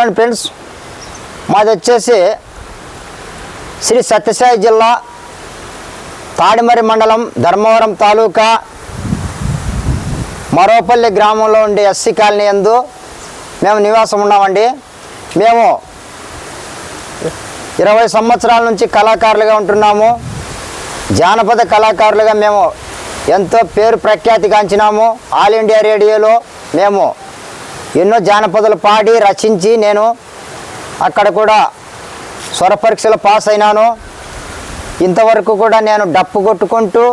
చూడండి ఫ్రెండ్స్. మాది వచ్చేసి శ్రీ సత్యసాయి జిల్లా తాడిమరి మండలం ధర్మవరం తాలూకా మరోపల్లి గ్రామంలో ఉండే ఎస్సీ కాలనీ యందు మేము నివాసం ఉన్నామండి. మేము ఇరవై సంవత్సరాల నుంచి కళాకారులుగా ఉంటున్నాము. జానపద కళాకారులుగా మేము ఎంతో పేరు ప్రఖ్యాతిగాంచినాము ఆల్ ఇండియా రేడియోలో మేము ఎన్నో జానపదులు పాడి రచించి నేను అక్కడ కూడా స్వర పరీక్షలు పాస్ అయినాను. ఇంతవరకు కూడా నేను డప్పు కొట్టుకుంటూ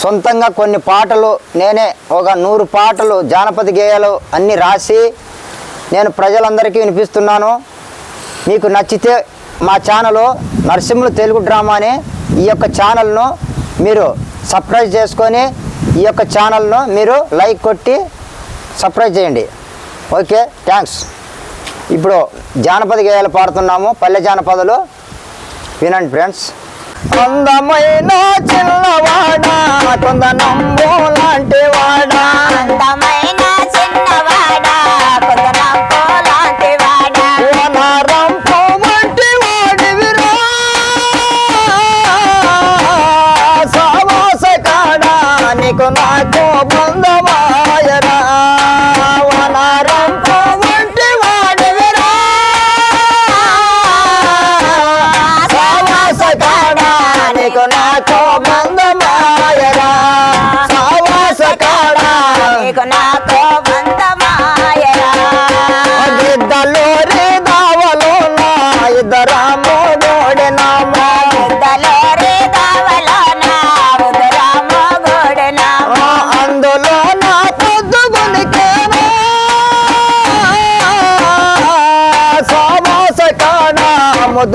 సొంతంగా కొన్ని పాటలు నేనే ఒక నూరు పాటలు జానపద గేయాలు అన్నీ రాసి నేను ప్రజలందరికీ వినిపిస్తున్నాను. మీకు నచ్చితే మా ఛానల్ నరసింహులు తెలుగు డ్రామా అని ఈ యొక్క ఛానల్ను మీరు సబ్స్క్రైబ్ చేసుకొని ఈ యొక్క ఛానల్ను మీరు లైక్ కొట్టి సబ్స్క్రైబ్ చేయండి. ఓకే థ్యాంక్స్ ఇప్పుడు జానపద గేయాలు పాడుతున్నాము పల్లె జానపదలు. వినండి ఫ్రెండ్స్ అందమైన చిన్నవాడా కొంద నమ్ము లాంటి వాడా. అందమైన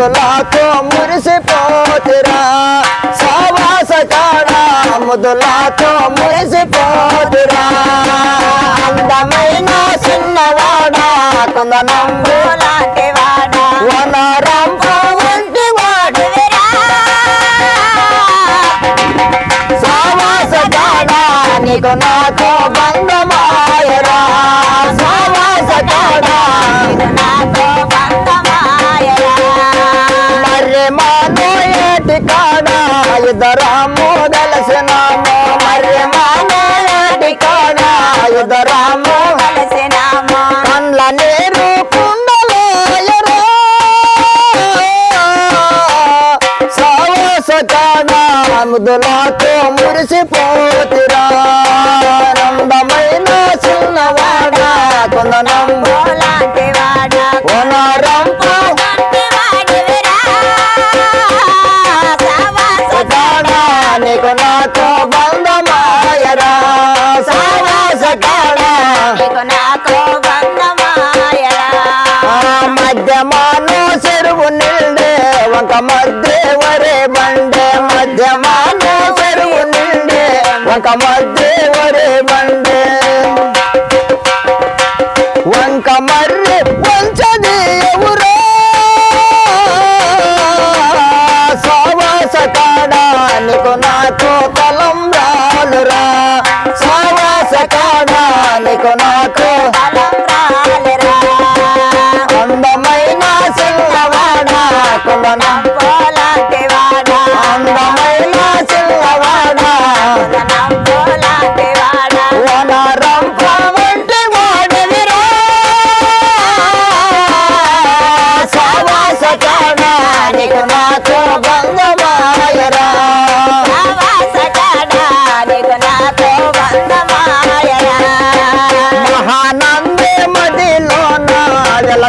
ముదులాతో మురిసిపోతురా సావాస కాడా ముదులాతో మురిసిపోతురా అందమైన చిన్నవాడా కొందనంబు లాంటి ఇద్దరాము కలిసినాము మర్రి మాను ఏటి కాడా కండ్ల నీరు కుండలోయరా సావాస ముదులాతో మురిసిపోతిరా నందమైన చిన్నవాడా కొందనంబు ఒక వరే బండే మధ్యమాను చెరువు నిండే ఒక మధ్య వరే బండే. వంక మర్రి వంచది ఎవరో. సావాస కాడానికి నీకు తలం రాలురా. సావాస కాడానికి నీకు నాకు బలం అందమైన చిన్నవాడా కులనం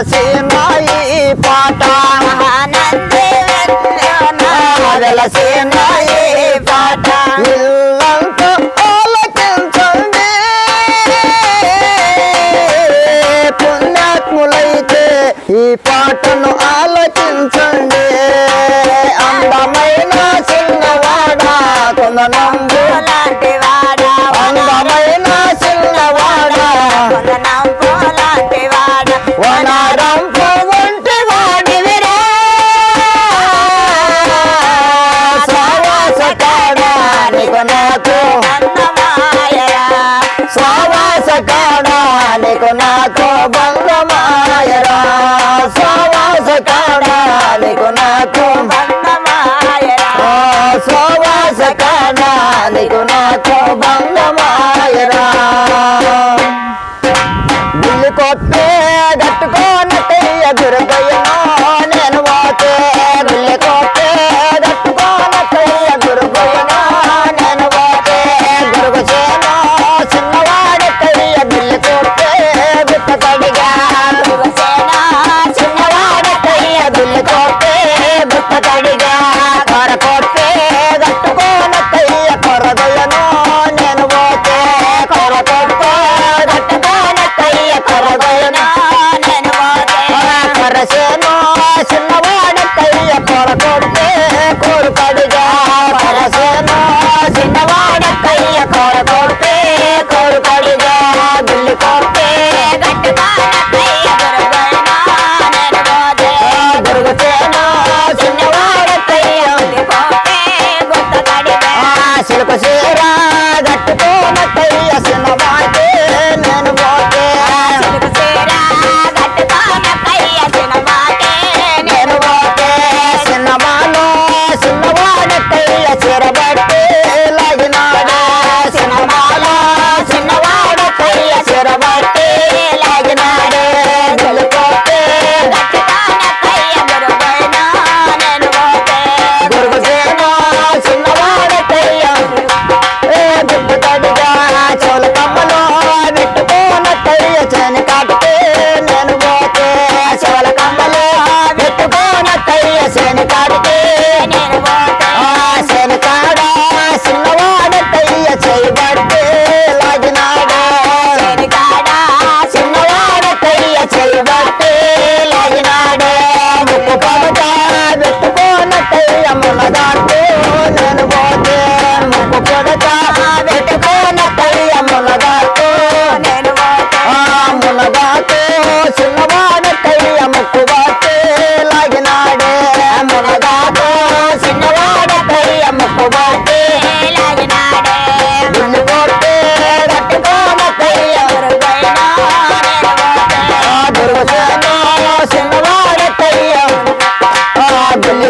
వెలసిన పాట ఆనందే వెన్నెలన పాట ఇల్లంతా ఆలకించండి. పుణ్యాత్ములైతే ఈ పాటను ఆలకించండి. అందమైన చిన్నవాడా కొందనా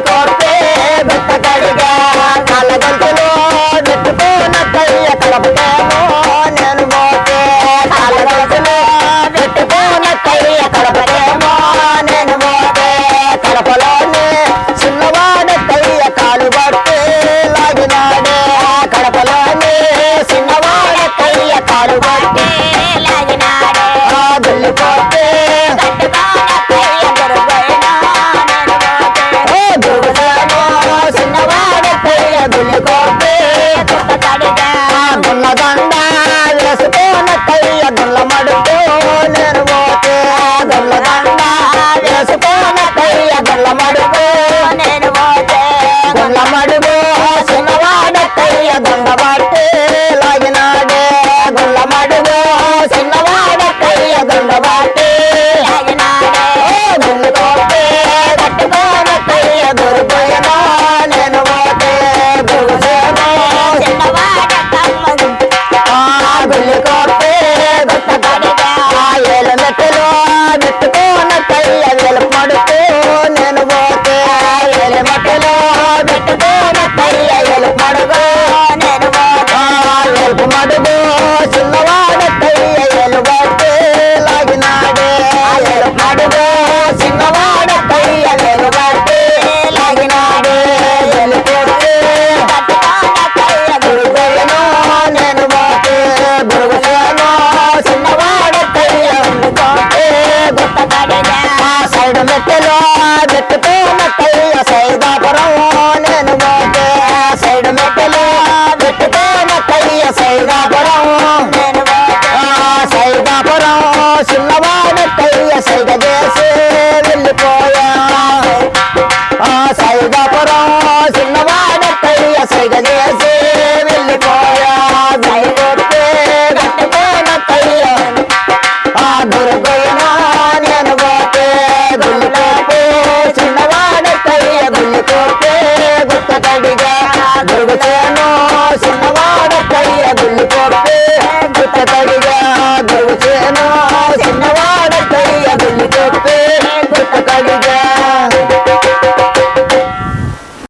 Corta.